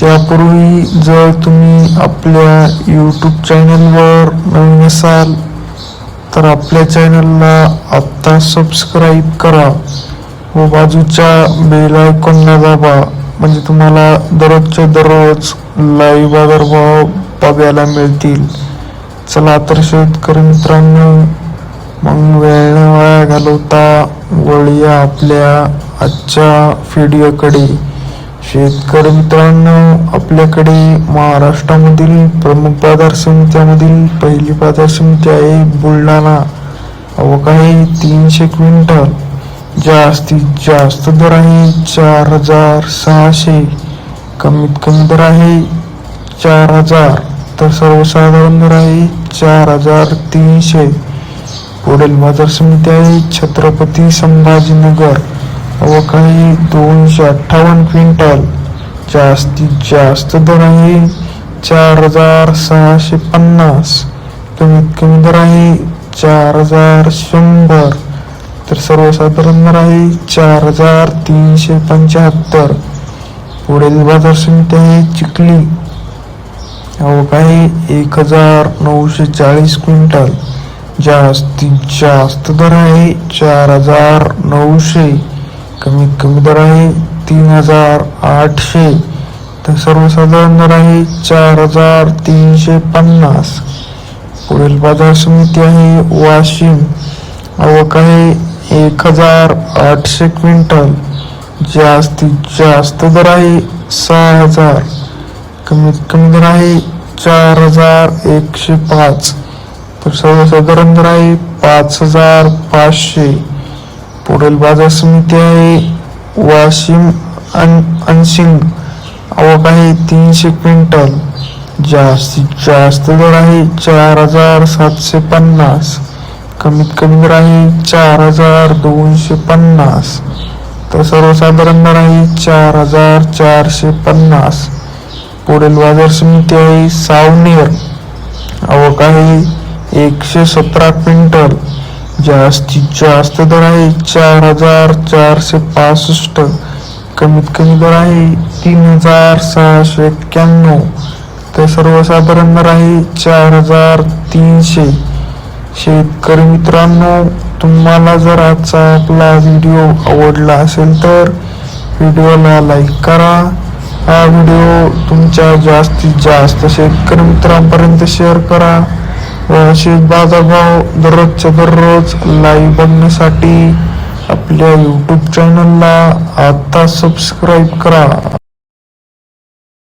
त्यापूर्वी जर तुम्ही आपल्या यूट्यूब चॅनलवर नवीन असाल तर आपल्या चॅनलला आत्ता सबस्क्राईब करा व बाजूच्या बेल आयकॉनला दाबा. म्हणजे तुम्हाला दररोजचे दररोज लाईव्ह बाजारभाव बघायला मिळतील. चला तर शेतकरी मित्रांनो मग वेळ वाया घालवता वळूया आपल्या आजच्या व्हिडिओकडे शेतकरी मित्रांनो आपल्याकडे महाराष्ट्रामधील प्रमुख बाजार समित्यामधील पहिली बाजार समिती आहे बुलढाणा. अवघ आहे तीनशे क्विंटल. जास्तीत जास्त दर आहे चार हजार सहाशे. कमीत कमी दर आहे चार हजार. तर सर्वसाधारण दर आहे चार हजार तीनशे. पुढील बाजार समिती आहे छत्रपती संभाजीनगर. व काही दोनशे अठ्ठावन्न क्विंटल. जास्तीत जास्त दर आहे चार हजार सहाशे पन्नास. कमीत कमी दर आहे चार हजार शंभर. तर सर्वसाधारण दर आहे चार हजार तीनशे पंच्याहत्तर. पुढील बाजार समिती आहे चिखली. अहो काही एक हजार नऊशे चाळीस क्विंटल. जास्तीत जास्त दर आहे चार हजार नऊशे. कमीत कमी दर आहे तीन हजार आठशे. तर सर्वसाधारण दर आहे चार हजार तीनशे पन्नास. पुढील बाजार समिती आहे वाशिम. आवक आहे एक हजार आठशे क्विंटल. जास्तीत जास्त दर आहे सहा हजार. कमीत कमी दर आहे चार हजार एकशे पाच. तर सर्वसाधारण दर आहे पाच हजार पाचशे. पुढील बाजार समिती आहे वाशिम अन अनसिंग आवक आहे तीनशे क्विंटल. जास्तीत जास्त दर आहे चार हजार सातशे पन्नास. कमीत कमी दर आहे चार हजार दोनशे पन्नास. तर सर्वसाधारण दर आहे चार हजार चारशे पन्नास. पुढील बाजार समिती आहे सावनेर. आवक आहे एकशे सतरा क्विंटल. जास्तीत जास्त दर आहे चार हजार चारशे पासष्ट. कमीत कमी दर आहे तीन हजार सहाशे एक्क्याण्णव. तर सर्वसाधारण दर आहे चार हजार तीनशे. शेतकरी मित्रांनो तुम्हाला जर आजचा आपला व्हिडिओ आवडला असेल तर व्हिडिओला लाईक करा. हा व्हिडिओ तुमच्या जास्तीत जास्त शेतकरी मित्रांपर्यंत शेअर करा. व बाजारभाव दररोजच्या दररोज लाईव्ह बघण्यासाठी आपल्या यूट्यूब चॅनलला आता सबस्क्राईब करा.